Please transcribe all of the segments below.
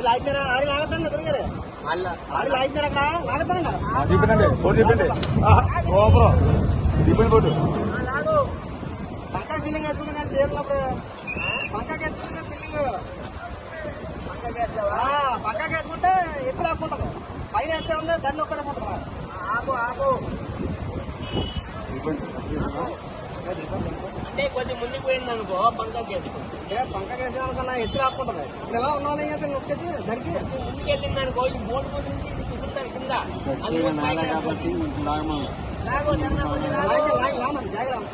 అది లాగుతారా ఆరు లాగుతారండి గురుగారు ఆరు లాగుతారు అక్కడ లాగుతారండి తిప్పండి బోర్డు తిప్పండి ఓపరం తిప్పండి బోర్డు. పంకా సిల్లింగ్ వేసుకుంటే కానీ తీరినప్పుడు పంకాకి వేసుకుంటే సిల్లింగ్ పంకాకి వేసుకుంటే ఎత్తు లాక్కుంటారు పైన ఎత్తే ఉంది దాన్ని ఒక్కడే ఉంటుంది ఆపు ఆపు అంటే కొంచెం ముందుకు పోయింది అనుకో పంకాకి వేసుకుంటుంది ఏ పంకాకి వేసిన అనుకున్నా ఎత్తు లాక్కుంటుంది ఇప్పుడు ఎలా ఉన్నావు అయితే నొక్కేసి దానికి ముందుకు వెళ్ళింది అనుకో ఈ బోర్డు ముందు నుంచి ఇది కుదురుతారు కింద అందుకు పైకి కాబట్టి లాగు జరగనా కొంచెం లాగు. లాగి లాగి లామని జాగ్రత్త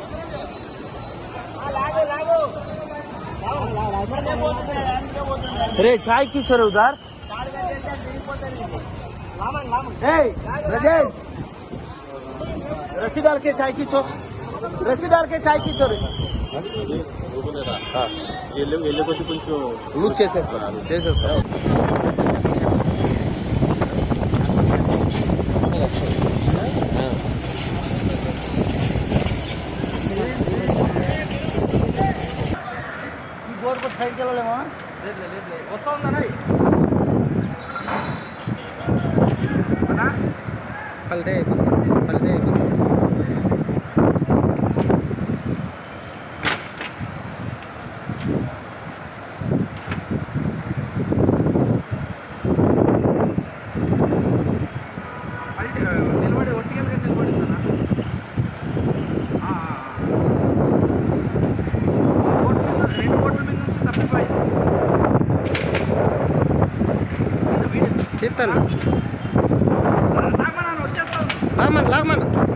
ఆ, లాగు లాగు లాగు, లాగు, లాగు. अरे चाय की छोड़ो उधर తాడు కట్టేస్తే అది విరిగిపోతుంది ఇది. లామని లామని ए राजेश रस्सी डाल के चाय की छोड़ रस्सी डाल के चाय की छोड़ ఎల్లు కొద్ది కొంచెం లూజ్ చేసేస్తున్నారు చేసేస్తారు ఈ బోర్డు కొట్టి సైడ్కి వెళ్ళలేమా వస్తా ఉందా పల్టే తప్పిపోయి తీస్తాను వచ్చేస్తాను లాగమని లాగమని